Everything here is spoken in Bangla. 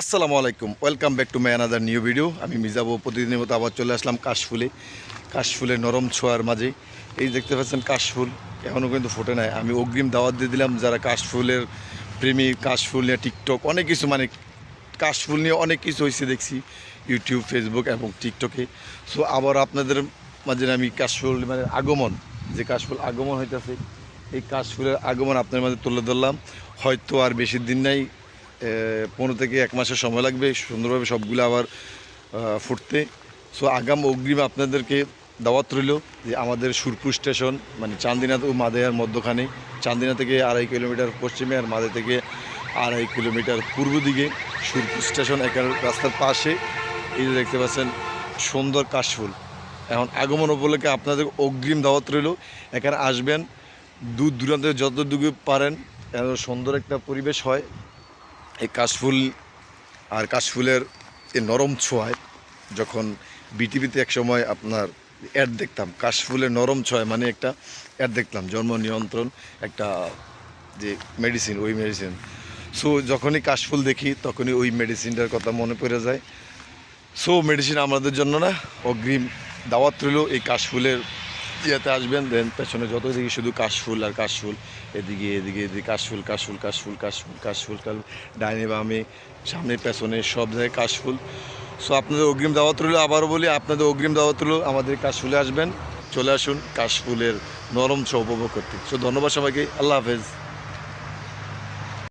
আসসালামু আলাইকুম। Welcome back to my another new video আমি মিজাবো প্রতিদিনের মতো আবার চলে আসলাম কাশফুলে। কাশফুলের নরম ছোঁয়ার মাঝে। এই দেখতে পাচ্ছেন কাশফুল। এখনও কিন্তু ফোটে নাই। আমি অগ্রিম দাওয়াত দিয়ে দিলাম। যারা কাশফুলের প্রেমী, কাশফুল নিয়ে টিকটক অনেক কিছু মানে কাশফুল নিয়ে অনেক কিছু হয়েছে দেখছি। ইউটিউব ফেসবুক এবং টিকটকে সো আবার আপনাদের মাঝে আমি কাশফুল মানে আগমন, যে কাশফুল আগমন হইতেছে, এই কাশফুলের আগমন আপনার মাঝে তুলে ধরলাম। হয়তো আর বেশি দিন নাই। পনেরো থেকে এক মাসের সময় লাগবে, সুন্দরভাবে সবগুলো আবার ফুটতে। সো আগাম অগ্রিম আপনাদেরকে দাওয়াত রইল যে আমাদের সুরপুর স্টেশন মানে চান্দিনা ও মাদেয়ার মধ্যখানে, চান্দিনা থেকে আড়াই কিলোমিটার পশ্চিমে আর মাদে থেকে আড়াই কিলোমিটার পূর্ব দিকে সুরপুর স্টেশন এখানে রাস্তার পাশে। এই যে দেখতে পাচ্ছেন, সুন্দর কাশফুল। এখন আগমন উপলক্ষে আপনাদের অগ্রিম দাওয়াত রইল। এখানে আসবেন, দূর দূরান্তে যতটুকু পারেন সুন্দর একটা পরিবেশ হয়। এই কাশফুল আর কাশফুলের এই নরম ছোঁয়ায় যখন বিটিভিতে এক সময় আপনার অ্যাড দেখতাম, কাশফুলের নরম ছোঁয়ায় মানে একটা অ্যাড দেখতাম, জন্ম নিয়ন্ত্রণ একটা যে মেডিসিন ওই মেডিসিন সো যখনই কাশফুল দেখি, তখনই ওই মেডিসিনটার কথা মনে পড়ে যায়। সো মেডিসিন আমাদের জন্য না, অগ্রিম দাওয়াত রইল এই কাশফুলের ইয়েতে আসবেন, দেন পেছনে যত দিকে শুধু কাশফুল আর কাশফুল, এদিকে এদিকে এদিকে কাশফুল কাশফুল কাশফুল কাশফুল কাশফুল, কাল ডাইনে বামে, সামনে, পেছনে, সব জায়গায় কাশফুল। সো আপনাদের অগ্রিম দাওয়াত রইল, আবারও বলি, আপনাদের অগ্রিম দাওয়াত রইল, আমাদের কাশফুলে আসবেন। চলে আসুন কাশফুলের নরম ছ উপভোগ করতে। সো ধন্যবাদ সবাইকে, আল্লাহ হাফেজ।